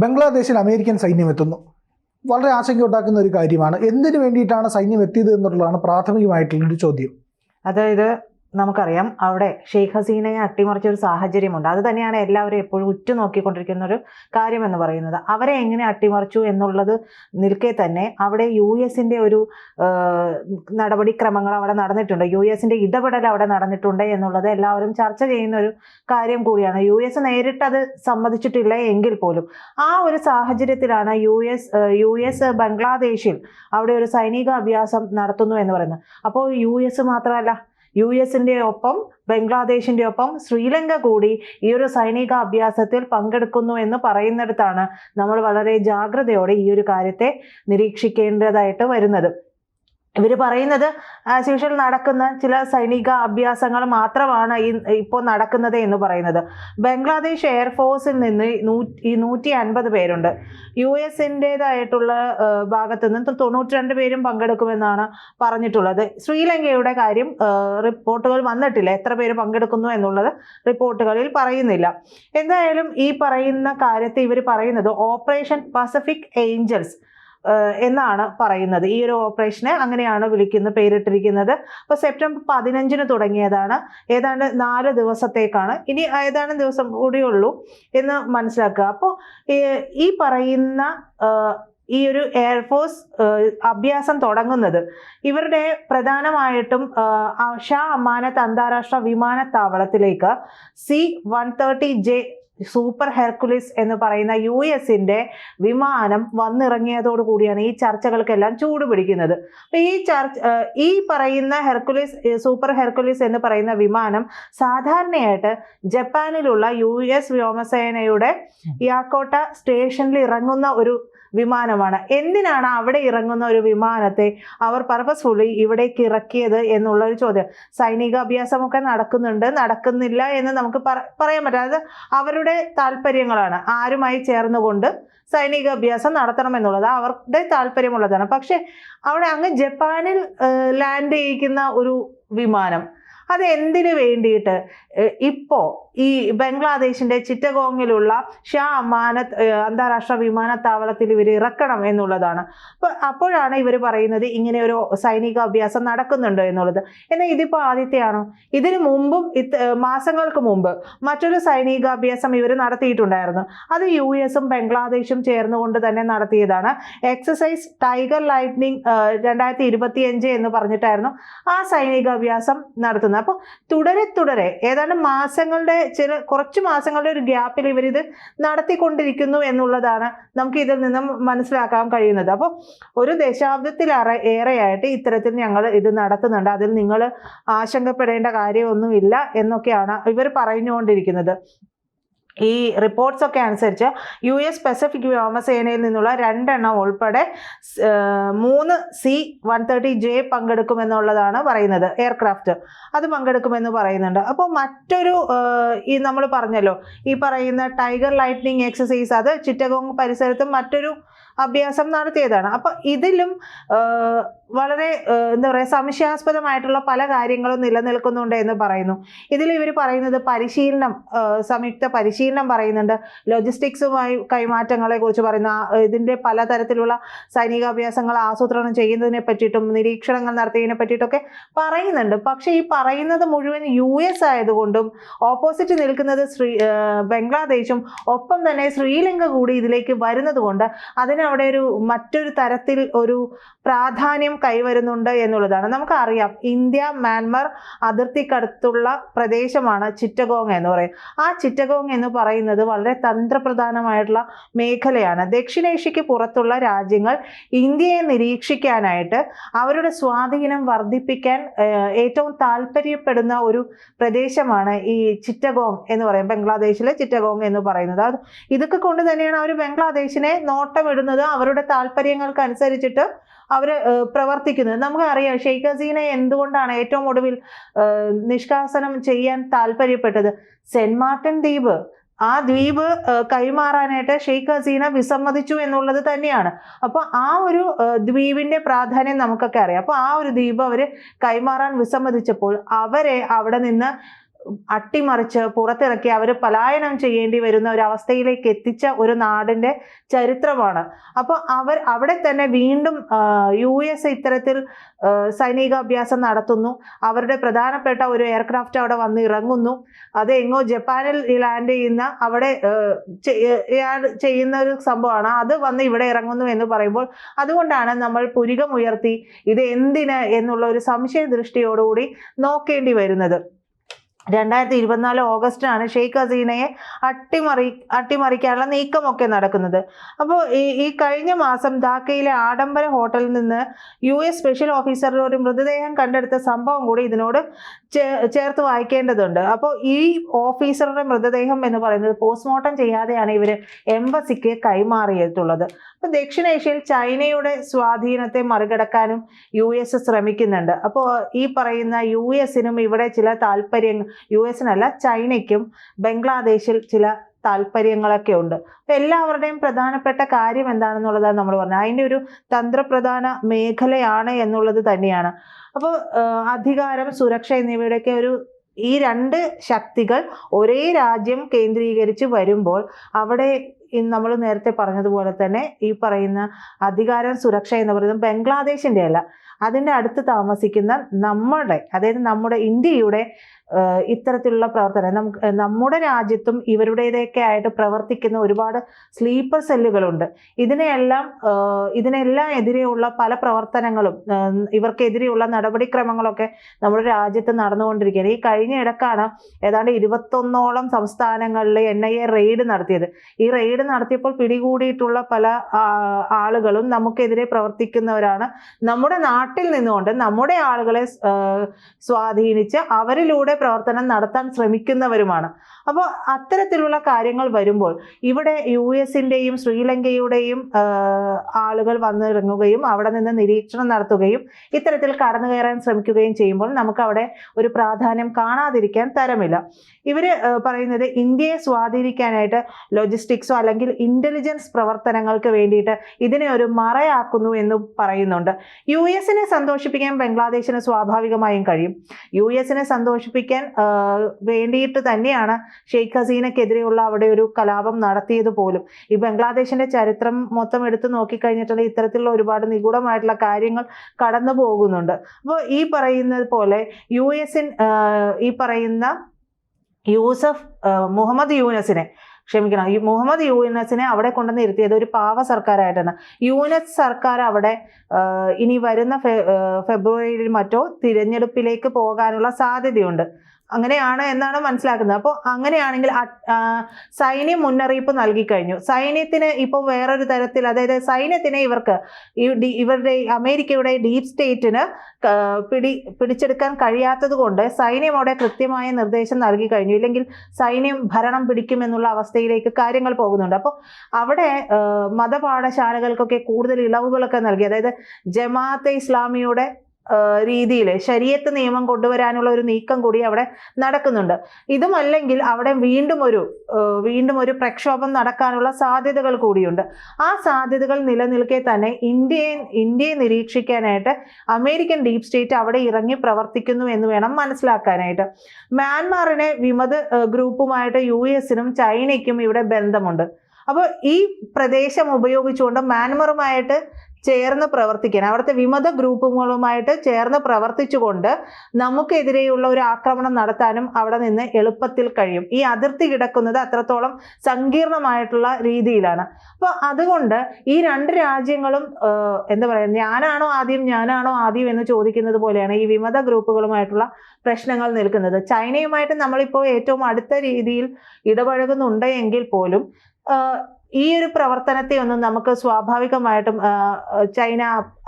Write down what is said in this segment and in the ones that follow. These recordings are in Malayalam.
ബംഗ്ലാദേശിൽ അമേരിക്കൻ സൈന്യം എത്തുന്നു. വളരെ ആശങ്കയുണ്ടാക്കുന്ന ഒരു കാര്യമാണ്. എന്തിനു വേണ്ടിയിട്ടാണ് സൈന്യം എത്തിയത് എന്നുള്ളതാണ് പ്രാഥമികമായിട്ടുള്ള ഒരു ചോദ്യം. അതായത് നമുക്കറിയാം അവിടെ ഷെയ്ഖ് ഹസീനയെ അട്ടിമറിച്ച ഒരു സാഹചര്യമുണ്ട്. അത് തന്നെയാണ് എല്ലാവരും എപ്പോഴും ഉറ്റുനോക്കിക്കൊണ്ടിരിക്കുന്ന ഒരു കാര്യം എന്ന് പറയുന്നത്. അവരെ എങ്ങനെ അട്ടിമറിച്ചു എന്നുള്ളത് നിൽക്കെ തന്നെ അവിടെ യു എസിന്റെ ഒരു നടപടിക്രമങ്ങൾ അവിടെ നടന്നിട്ടുണ്ട്. യു എസിന്റെ ഇടപെടൽ അവിടെ നടന്നിട്ടുണ്ട് എന്നുള്ളത് എല്ലാവരും ചർച്ച ചെയ്യുന്ന ഒരു കാര്യം കൂടിയാണ്. യു എസ് നേരിട്ട് അത് സമ്മതിച്ചിട്ടില്ല എങ്കിൽ പോലും. ആ ഒരു സാഹചര്യത്തിലാണ് യു എസ് യു എസ് ബംഗ്ലാദേശിൽ അവിടെ ഒരു സൈനിക അഭ്യാസം നടത്തുന്നു എന്ന് പറയുന്നത്. അപ്പോൾ യു എസ് മാത്രമല്ല യു എസിന്റെ ഒപ്പം ബംഗ്ലാദേശിന്റെ ഒപ്പം ശ്രീലങ്ക കൂടി ഈ ഒരു സൈനിക അഭ്യാസത്തിൽ പങ്കെടുക്കുന്നു എന്ന് പറയുന്നിടത്താണ് നമ്മൾ വളരെ ജാഗ്രതയോടെ ഈ ഒരു കാര്യത്തെ നിരീക്ഷിക്കേണ്ടതായിട്ട് വരുന്നത്. ഇവർ പറയുന്നത് ആസ് യൂഷ്വൽ നടക്കുന്ന ചില സൈനിക അഭ്യാസങ്ങൾ മാത്രമാണ് ഈ ഇപ്പോൾ നടക്കുന്നത് എന്ന് പറയുന്നത്. ബംഗ്ലാദേശ് എയർഫോഴ്സിൽ നിന്ന് ഈ നൂറ്റി അൻപത് പേരുണ്ട്. യു എസിന്റെതായിട്ടുള്ള ഭാഗത്തു നിന്ന് തൊണ്ണൂറ്റി രണ്ട് പേരും പങ്കെടുക്കുമെന്നാണ് പറഞ്ഞിട്ടുള്ളത്. ശ്രീലങ്കയുടെ കാര്യം റിപ്പോർട്ടുകൾ വന്നിട്ടില്ല. എത്ര പേര് പങ്കെടുക്കുന്നു എന്നുള്ളത് റിപ്പോർട്ടുകളിൽ പറയുന്നില്ല. എന്തായാലും ഈ പറയുന്ന കാര്യത്തെ ഇവർ പറയുന്നത് ഓപ്പറേഷൻ പസഫിക് ഏഞ്ചൽസ് എന്നാണ് പറയുന്നത്. ഈ ഒരു ഓപ്പറേഷനെ അങ്ങനെയാണ് വിളിക്കുന്ന പേരിട്ടിരിക്കുന്നത്. അപ്പോൾ സെപ്റ്റംബർ പതിനഞ്ചിന് തുടങ്ങിയതാണ്. ഏതാണ്ട് നാല് ദിവസത്തേക്കാണ്. ഇനി ഏതാനും ദിവസം കൂടിയുള്ളൂ എന്ന് മനസ്സിലാക്കുക. അപ്പോൾ ഈ പറയുന്ന ഈ ഒരു എയർഫോഴ്സ് അഭ്യാസം തുടങ്ങുന്നത് ഇവരുടെ പ്രധാനമായിട്ടും ഷാ അമാനത്ത് അന്താരാഷ്ട്ര വിമാനത്താവളത്തിലേക്ക് C one thirty J super Hercules എന്ന് പറയുന്ന യു എസിന്റെ വിമാനം വന്നിറങ്ങിയതോടു കൂടിയാണ് ഈ ചർച്ചകൾക്കെല്ലാം ചൂട് പിടിക്കുന്നത്. അപ്പൊ ഈ ചർച്ച ഈ പറയുന്ന ഹെർക്കുലിസ് സൂപ്പർ ഹെർക്കുലിസ് എന്ന് പറയുന്ന വിമാനം സാധാരണയായിട്ട് ജപ്പാനിലുള്ള യു എസ് വ്യോമസേനയുടെ യാക്കോട്ട സ്റ്റേഷനിൽ ഇറങ്ങുന്ന ഒരു വിമാനമാണ്. എന്തിനാണ് അവിടെ ഇറങ്ങുന്ന ഒരു വിമാനത്തെ അവർ പർപ്പസ്ഫുള്ളി ഇവിടേക്ക് ഇറക്കിയത് എന്നുള്ള ഒരു ചോദ്യം. സൈനിക അഭ്യാസമൊക്കെ നടക്കുന്നുണ്ട്. നടക്കുന്നില്ല എന്ന് നമുക്ക് പറയാൻ പറ്റാം അത് അവരുടെ താല്പര്യങ്ങളാണ്. ആരുമായി ചേർന്നുകൊണ്ട് സൈനിക അഭ്യാസം നടത്തണം എന്നുള്ളത് അവരുടെ താല്പര്യമുള്ളതാണ്. പക്ഷെ അവിടെ അങ്ങ് ജപ്പാനിൽ ലാൻഡ് ചെയ്യിക്കുന്ന ഒരു വിമാനം. അത് എന്തിനു വേണ്ടിയിട്ട്? ഇപ്പോൾ ഇപ്പോ ഈ ബംഗ്ലാദേശിന്റെ ചിറ്റഗോങ്ങിലുള്ള ഷാ അമാനത്ത് അന്താരാഷ്ട്ര വിമാനത്താവളത്തിൽ ഇവർ ഇറക്കണം എന്നുള്ളതാണ്. അപ്പോൾ അപ്പോഴാണ് ഇവർ പറയുന്നത് ഇങ്ങനെ ഒരു സൈനിക അഭ്യാസം നടക്കുന്നുണ്ട് എന്നുള്ളത്. എന്നാൽ ഇതിപ്പോ ആദ്യത്തെയാണോ ഇതിനു മുമ്പും മാസങ്ങൾക്ക് മുമ്പ് മറ്റൊരു സൈനികാഭ്യാസം ഇവർ നടത്തിയിട്ടുണ്ടായിരുന്നു. അത് യു എസും ബംഗ്ലാദേശും ചേർന്നുകൊണ്ട് തന്നെ നടത്തിയതാണ്. എക്സസൈസ് ടൈഗർ ലൈറ്റ്നിങ് രണ്ടായിരത്തി ഇരുപത്തിയഞ്ച് എന്ന് പറഞ്ഞിട്ടായിരുന്നു ആ സൈനികാഭ്യാസം നടത്തുന്നത്. അപ്പോൾ തുടരെ തുടരെ ഏതാണ്ട് മാസങ്ങളുടെ ചില കുറച്ച് മാസങ്ങളുടെ ഒരു ഗ്യാപ്പിൽ ഇവരിത് നടത്തിക്കൊണ്ടിരിക്കുന്നു എന്നുള്ളതാണ് നമുക്ക് ഇതിൽ നിന്നും മനസ്സിലാക്കാൻ കഴിയുന്നത്. അപ്പോൾ ഒരു ദശാബ്ദത്തിലേറെ ഏറെയായിട്ട് ഇത്തരത്തിൽ ഞങ്ങൾ ഇത് നടത്തുന്നുണ്ട്. അതിൽ നിങ്ങൾ ആശങ്കപ്പെടേണ്ട കാര്യമൊന്നുമില്ല എന്നൊക്കെയാണ് ഇവർ പറഞ്ഞുകൊണ്ടിരിക്കുന്നത്. ഈ റിപ്പോർട്ട്സ് ഒക്കെ അനുസരിച്ച് യു എസ് പസഫിക് വ്യോമസേനയിൽ നിന്നുള്ള രണ്ടെണ്ണം ഉൾപ്പെടെ മൂന്ന് സി വൺ തേർട്ടി ജെ പങ്കെടുക്കുമെന്നുള്ളതാണ് പറയുന്നത് എയർക്രാഫ്റ്റ് അത് പങ്കെടുക്കുമെന്ന് പറയുന്നുണ്ട്. അപ്പോൾ മറ്റൊരു ഈ നമ്മൾ പറഞ്ഞല്ലോ ഈ പറയുന്ന ടൈഗർ ലൈറ്റ്നിങ് എക്സസൈസ് അത് ചിറ്റഗോങ് പരിസരത്തും മറ്റൊരു അഭ്യാസം നടത്തിയതാണ്. അപ്പോൾ ഇതിലും വളരെ എന്താ പറയുക സംശയാസ്പദമായിട്ടുള്ള പല കാര്യങ്ങളും നിലനിൽക്കുന്നുണ്ട് എന്ന് പറയുന്നു. ഇതിൽ ഇവർ പറയുന്നത് പരിശീലനം സംയുക്ത പരിശീലനം പറയുന്നുണ്ട്. ലോജിസ്റ്റിക്സുമായി കൈമാറ്റങ്ങളെ കുറിച്ച് പറയുന്ന ഇതിന്റെ പലതരത്തിലുള്ള സൈനികാഭ്യാസങ്ങൾ ആസൂത്രണം ചെയ്യുന്നതിനെ പറ്റിയിട്ടും നിരീക്ഷണങ്ങൾ നടത്തിയതിനെ പറ്റിയിട്ടൊക്കെ പറയുന്നുണ്ട്. പക്ഷേ ഈ പറയുന്നത് മുഴുവൻ യു എസ് ആയതുകൊണ്ടും ഓപ്പോസിറ്റ് നിൽക്കുന്നത് ശ്രീ ബംഗ്ലാദേശും ഒപ്പം തന്നെ ശ്രീലങ്ക കൂടി ഇതിലേക്ക് വരുന്നത് കൊണ്ട് അതിനവിടെ ഒരു മറ്റൊരു തരത്തിൽ ഒരു പ്രാധാന്യം കൈവരുന്നുണ്ട് എന്നുള്ളതാണ്. നമുക്കറിയാം ഇന്ത്യ മ്യാൻമർ അതിർത്തിക്കടുത്തുള്ള പ്രദേശമാണ് ചിറ്റഗോങ് എന്ന് പറയും. ആ ചിറ്റഗോങ് എന്ന് പറയുന്നത് വളരെ തന്ത്രപ്രധാനമായിട്ടുള്ള മേഖലയാണ്. ദക്ഷിണേഷ്യക്ക് പുറത്തുള്ള രാജ്യങ്ങൾ ഇന്ത്യയെ നിരീക്ഷിക്കാനായിട്ട് അവരുടെ സ്വാധീനം വർദ്ധിപ്പിക്കാൻ ഏറ്റവും താല്പര്യപ്പെടുന്ന ഒരു പ്രദേശമാണ് ഈ ചിറ്റഗോങ് എന്ന് പറയും. ബംഗ്ലാദേശിലെ ചിറ്റഗോങ് എന്ന് പറയുന്നത്. ഇതൊക്കെ കൊണ്ട് തന്നെയാണ് അവർ ബംഗ്ലാദേശിനെ നോട്ടമിടുന്നത്. അവരുടെ താല്പര്യങ്ങൾക്ക് അനുസരിച്ചിട്ട് അവർ പ്രവർത്തിക്കുന്നത്. നമുക്കറിയാം ഷെയ്ഖ് ഹസീന എന്തുകൊണ്ടാണ് ഏറ്റവും ഒടുവിൽ നിഷ്കാസനം ചെയ്യാൻ താല്പര്യപ്പെട്ടത്? സെന്റ് മാർട്ടിൻ ദ്വീപ്. ആ ദ്വീപ് കൈമാറാനായിട്ട് ഷെയ്ഖ് ഹസീന വിസമ്മതിച്ചു എന്നുള്ളത് തന്നെയാണ്. അപ്പോൾ ആ ഒരു ദ്വീപിന്റെ പ്രാധാന്യം നമുക്കൊക്കെ അറിയാം. അപ്പോൾ ആ ഒരു ദ്വീപ് അവർ കൈമാറാൻ വിസമ്മതിച്ചപ്പോൾ അവരെ അവിടെ നിന്ന് അട്ടിമറിച്ച് പുറത്തിറക്കി അവർ പലായനം ചെയ്യേണ്ടി വരുന്ന ഒരു അവസ്ഥയിലേക്ക് എത്തിച്ച ഒരു നാടിന്റെ ചരിത്രമാണ്. അപ്പോൾ അവർ അവിടെ തന്നെ വീണ്ടും യു എസ് ഇത്തരത്തിൽ സൈനികാഭ്യാസം നടത്തുന്നു. അവരുടെ പ്രധാനപ്പെട്ട ഒരു എയർക്രാഫ്റ്റ് അവിടെ വന്ന് ഇറങ്ങുന്നു. അത് എങ്ങോ ജപ്പാനിൽ ലാൻഡ് ചെയ്യുന്ന അവിടെ ചെയ്യുന്ന ഒരു സംഭവമാണ്. അത് വന്ന് ഇവിടെ ഇറങ്ങുന്നു എന്ന് പറയുമ്പോൾ അതുകൊണ്ടാണ് നമ്മൾ പുരികമുയർത്തി ഇത് എന്തിന് എന്നുള്ള ഒരു സംശയ ദൃഷ്ടിയോടുകൂടി നോക്കേണ്ടി വരുന്നത്. രണ്ടായിരത്തി ഇരുപത്തിനാല് ഓഗസ്റ്റിനാണ് ഷെയ്ഖ് ഹസീനയെ അട്ടിമറി അട്ടിമറിക്കാനുള്ള നീക്കമൊക്കെ നടക്കുന്നത്. അപ്പോൾ ഈ ഈ കഴിഞ്ഞ മാസം ധാക്കയിലെ ആഡംബര ഹോട്ടലിൽ നിന്ന് യു എസ് സ്പെഷ്യൽ ഓഫീസറുടെ ഒരു മൃതദേഹം കണ്ടെടുത്ത സംഭവം കൂടി ഇതിനോട് ചേർത്ത് വായിക്കേണ്ടതുണ്ട്. അപ്പോൾ ഈ ഓഫീസറുടെ മൃതദേഹം എന്ന് പറയുന്നത് പോസ്റ്റ്മോർട്ടം ചെയ്യാതെയാണ് ഇവർ എംബസിക്ക് കൈമാറിയിട്ടുള്ളത്. അപ്പോൾ ദക്ഷിണേഷ്യയിൽ ചൈനയുടെ സ്വാധീനത്തെ മറികടക്കാനും യു എസ് ശ്രമിക്കുന്നുണ്ട്. അപ്പോൾ ഈ പറയുന്ന യു എസിനും ഇവിടെ ചില താല്പര്യങ്ങൾ യു എസിനല്ല ചൈനയ്ക്കും ബംഗ്ലാദേശിൽ ചില താല്പര്യങ്ങളൊക്കെ ഉണ്ട് അപ്പോൾ എല്ലാവരുടെയും പ്രധാനപ്പെട്ട കാര്യം എന്താണെന്നുള്ളതാണ് നമ്മൾ പറഞ്ഞത്. അതിന്റെ ഒരു തന്ത്രപ്രധാന മേഖലയാണ് എന്നുള്ളത് തന്നെയാണ്. അപ്പോൾ അധികാരം സുരക്ഷ എന്നിവയുടെയൊക്കെ ഒരു ഈ രണ്ട് ശക്തികൾ ഒരേ രാജ്യം കേന്ദ്രീകരിച്ച് വരുമ്പോൾ അവിടെ നമ്മൾ നേരത്തെ പറഞ്ഞതുപോലെ തന്നെ ഈ പറയുന്ന അധികാരം സുരക്ഷ എന്ന് പറയുന്നത് ബംഗ്ലാദേശിന്റെ അല്ല അതിന്റെ അടുത്ത് താമസിക്കുന്ന നമ്മുടെ അതായത് നമ്മുടെ ഇന്ത്യയുടെ ഇത്തരത്തിലുള്ള പ്രവർത്തനം. നമുക്ക് നമ്മുടെ രാജ്യത്തും ഇവരുടേതൊക്കെ ആയിട്ട് പ്രവർത്തിക്കുന്ന ഒരുപാട് സ്ലീപ്പർ സെല്ലുകളുണ്ട്. ഇതിനെയെല്ലാം ഇതിനെല്ലാം എതിരെയുള്ള പല പ്രവർത്തനങ്ങളും ഇവർക്കെതിരെയുള്ള നടപടിക്രമങ്ങളൊക്കെ നമ്മുടെ രാജ്യത്ത് നടന്നുകൊണ്ടിരിക്കുകയാണ്. ഈ കഴിഞ്ഞ ഇടക്കാണ് ഏതാണ്ട് ഇരുപത്തൊന്നോളം സംസ്ഥാനങ്ങളിൽ എൻ ഐ എ റെയ്ഡ് നടത്തിയത്. ഈ റെയ്ഡ് നടത്തിയപ്പോൾ പിടികൂടിയിട്ടുള്ള പല ആളുകളും നമുക്കെതിരെ പ്രവർത്തിക്കുന്നവരാണ് നമ്മുടെ നാട്ടിൽ നിന്നുകൊണ്ട് നമ്മുടെ ആളുകളെ സ്വാധീനിച്ച് അവരിലൂടെ പ്രവർത്തനം നടത്താൻ ശ്രമിക്കുന്നവരുമാണ്. അപ്പോൾ അത്തരത്തിലുള്ള കാര്യങ്ങൾ വരുമ്പോൾ ഇവിടെ യു എസിന്റെയും ശ്രീലങ്കയുടെയും ആളുകൾ വന്നിറങ്ങുകയും അവിടെ നിന്ന് നിരീക്ഷണം നടത്തുകയും ഇത്തരത്തിൽ കടന്നു കയറാൻ ശ്രമിക്കുകയും ചെയ്യുമ്പോൾ നമുക്ക് അവിടെ ഒരു പ്രാധാന്യം കാണാതിരിക്കാൻ തരമില്ല. ഇവർ പറയുന്നത് ഇന്ത്യയെ സ്വാധീനിക്കാനായിട്ട് ലോജിസ്റ്റിക്സോ അല്ലെങ്കിൽ ഇന്റലിജൻസ് പ്രവർത്തനങ്ങൾക്ക് വേണ്ടിയിട്ട് ഇതിനെ ഒരു മറയാക്കുന്നു എന്ന് പറയുന്നുണ്ട്. യു എസിനെ സന്തോഷിപ്പിക്കാൻ ബംഗ്ലാദേശിന് സ്വാഭാവികമായും കഴിയും. യു എസിനെ സന്തോഷിപ്പിക്കാൻ വേണ്ടിയിട്ട് തന്നെയാണ് ഷെയ്ഖ് ഹസീനക്കെതിരെയുള്ള അവിടെ ഒരു കലാപം നടത്തിയത് പോലും. ഈ ബംഗ്ലാദേശിന്റെ ചരിത്രം മൊത്തം എടുത്തു നോക്കിക്കഴിഞ്ഞിട്ടുള്ള ഇത്തരത്തിലുള്ള ഒരുപാട് നിഗൂഢമായിട്ടുള്ള കാര്യങ്ങൾ കടന്നു പോകുന്നുണ്ട്. അപ്പോൾ ഈ പറയുന്നത് പോലെ യു എസിൻ ഈ പറയുന്ന യൂസഫ് മുഹമ്മദ് യൂനസിനെ ക്ഷമിക്കണം. ഈ മുഹമ്മദ് യൂനസിനെ അവിടെ കൊണ്ടുവന്ന് ഇരുത്തിയത് ഒരു പാവ സർക്കാരായിട്ടാണ്. യൂനസ് സർക്കാർ അവിടെ ഇനി വരുന്ന ഫെബ്രുവരിയിൽ മറ്റോ തിരഞ്ഞെടുപ്പിലേക്ക് പോകാനുള്ള സാധ്യതയുണ്ട്. അങ്ങനെയാണ് എന്നാണ് മനസ്സിലാക്കുന്നത്. അപ്പോൾ അങ്ങനെയാണെങ്കിൽ സൈന്യം മുന്നറിയിപ്പ് നൽകി കഴിഞ്ഞു സൈന്യത്തിന് ഇപ്പോൾ വേറൊരു തരത്തിൽ അതായത് സൈന്യത്തിന് ഇവർക്ക് ഇവരുടെ അമേരിക്കയുടെ ഡീപ് സ്റ്റേറ്റിന് പിടി പിടിച്ചെടുക്കാൻ കഴിയാത്തത് കൊണ്ട് സൈന്യം അവിടെ കൃത്യമായ നിർദ്ദേശം നൽകി കഴിഞ്ഞു ഇല്ലെങ്കിൽ സൈന്യം ഭരണം പിടിക്കുമെന്നുള്ള അവസ്ഥയിലേക്ക് കാര്യങ്ങൾ പോകുന്നുണ്ട്. അപ്പോൾ അവിടെ മതപാഠശാലകൾക്കൊക്കെ കൂടുതൽ ഇളവുകളൊക്കെ നൽകി. അതായത് ജമാഅത്തെ ഇസ്ലാമിയുടെ രീതിയിൽ ശരീരത്ത് നിയമം കൊണ്ടുവരാനുള്ള ഒരു നീക്കം കൂടി അവിടെ നടക്കുന്നുണ്ട്. ഇതുമല്ലെങ്കിൽ അവിടെ വീണ്ടും ഒരു വീണ്ടും ഒരു പ്രക്ഷോഭം നടക്കാനുള്ള സാധ്യതകൾ കൂടിയുണ്ട്. ആ സാധ്യതകൾ നിലനിൽക്കെ തന്നെ ഇന്ത്യയെ ഇന്ത്യയെ നിരീക്ഷിക്കാനായിട്ട് അമേരിക്കൻ ഡീപ് സ്റ്റേറ്റ് അവിടെ ഇറങ്ങി പ്രവർത്തിക്കുന്നു എന്ന് വേണം മനസ്സിലാക്കാനായിട്ട്. മ്യാൻമാറിനെ വിമത ഗ്രൂപ്പുമായിട്ട് യു എസിനും ചൈനയ്ക്കും ഇവിടെ ബന്ധമുണ്ട്. അപ്പോൾ ഈ പ്രദേശം ഉപയോഗിച്ചുകൊണ്ട് മ്യാൻമറുമായിട്ട് ചേർന്ന് പ്രവർത്തിക്കണം അവിടുത്തെ വിമത ഗ്രൂപ്പുകളുമായിട്ട് ചേർന്ന് പ്രവർത്തിച്ചുകൊണ്ട് നമുക്കെതിരെയുള്ള ഒരു ആക്രമണം നടത്താനും അവിടെ നിന്ന് എളുപ്പത്തിൽ കഴിയും. ഈ അതിർത്തി കിടക്കുന്നത് അത്രത്തോളം സങ്കീർണമായിട്ടുള്ള രീതിയിലാണ്. അപ്പോൾ അതുകൊണ്ട് ഈ രണ്ട് രാജ്യങ്ങളും എന്താ പറയുക ഞാനാണോ ആദ്യം ഞാനാണോ ആദ്യം എന്ന് ചോദിക്കുന്നത് പോലെയാണ് ഈ വിമത ഗ്രൂപ്പുകളുമായിട്ടുള്ള പ്രശ്നങ്ങൾ നിൽക്കുന്നത്. ചൈനയുമായിട്ട് നമ്മളിപ്പോൾ ഏറ്റവും അടുത്ത രീതിയിൽ ഇടപഴകുന്നുണ്ട് എങ്കിൽ പോലും ഈ ഒരു പ്രവർത്തനത്തെ ഒന്നും നമുക്ക് സ്വാഭാവികമായിട്ടും ചൈന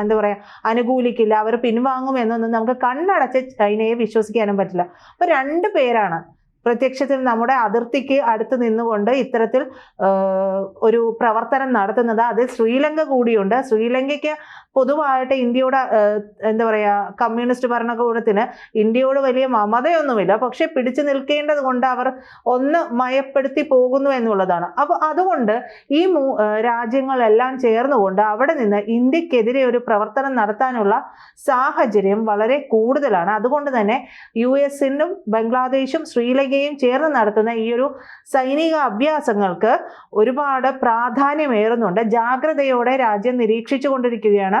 എന്താ പറയുക അനുകൂലിക്കില്ല. അവർ പിൻവാങ്ങും എന്നൊന്നും നമുക്ക് കണ്ണടച്ച് ചൈനയെ വിശ്വസിക്കാനും പറ്റില്ല. അപ്പോൾ രണ്ട് പേരാണ് പ്രത്യക്ഷത്തിൽ നമ്മുടെ അതിർത്തിക്ക് അടുത്ത് നിന്നുകൊണ്ട് ഇത്തരത്തിൽ ഒരു പ്രവർത്തനം നടത്തുന്നത്. അത് ശ്രീലങ്ക കൂടിയുണ്ട്. ശ്രീലങ്കയ്ക്ക് പൊതുവായിട്ട് ഇന്ത്യയുടെ എന്താ പറയാ കമ്മ്യൂണിസ്റ്റ് ഭരണകൂടത്തിന് ഇന്ത്യയോട് വലിയ മമതയൊന്നുമില്ല. പക്ഷെ പിടിച്ചു നിൽക്കേണ്ടത് കൊണ്ട് അവർ ഒന്ന് മയപ്പെടുത്തി പോകുന്നു എന്നുള്ളതാണ്. അപ്പോൾ അതുകൊണ്ട് ഈ മൂ രാജ്യങ്ങളെല്ലാം ചേർന്നുകൊണ്ട് അവിടെ നിന്ന് ഇന്ത്യക്കെതിരെ ഒരു പ്രവർത്തനം നടത്താനുള്ള സാഹചര്യം വളരെ കൂടുതലാണ്. അതുകൊണ്ട് തന്നെ യു എസിനും ബംഗ്ലാദേശും ശ്രീലങ്കയും ചേർന്ന് നടത്തുന്ന ഈ ഒരു സൈനിക അഭ്യാസങ്ങൾക്ക് ഒരുപാട് പ്രാധാന്യമേറുന്നുണ്ട്. ജാഗ്രതയോടെ രാജ്യം നിരീക്ഷിച്ചു കൊണ്ടിരിക്കുകയാണ്.